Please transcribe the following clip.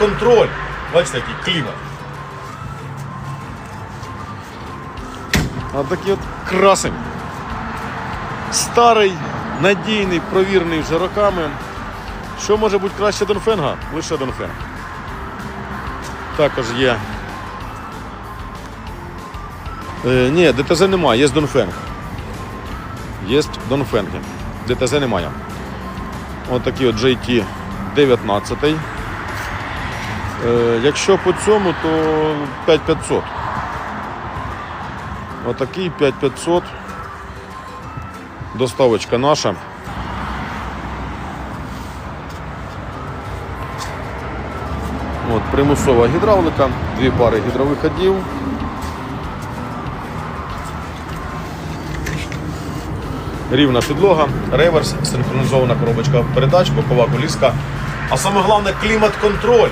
клімат-контроль. Бачите, який клімат. А такий от красень. Старий, надійний, провірений вже роками. Що може бути краще Донфенга? Лише Донфенг. Також є. Е, ні, ДТЗ немає, є Донфенг. Є Донфенги. ДТЗ немає. Ось такий от JT 19. Е, якщо по цьому, то 5500. Отакий 5500. Доставочка наша. От, примусова гідравлика, дві пари гідровиходів. Рівна підлога, реверс, синхронізована коробочка передач, бокова коліска. А саме головне клімат-контроль.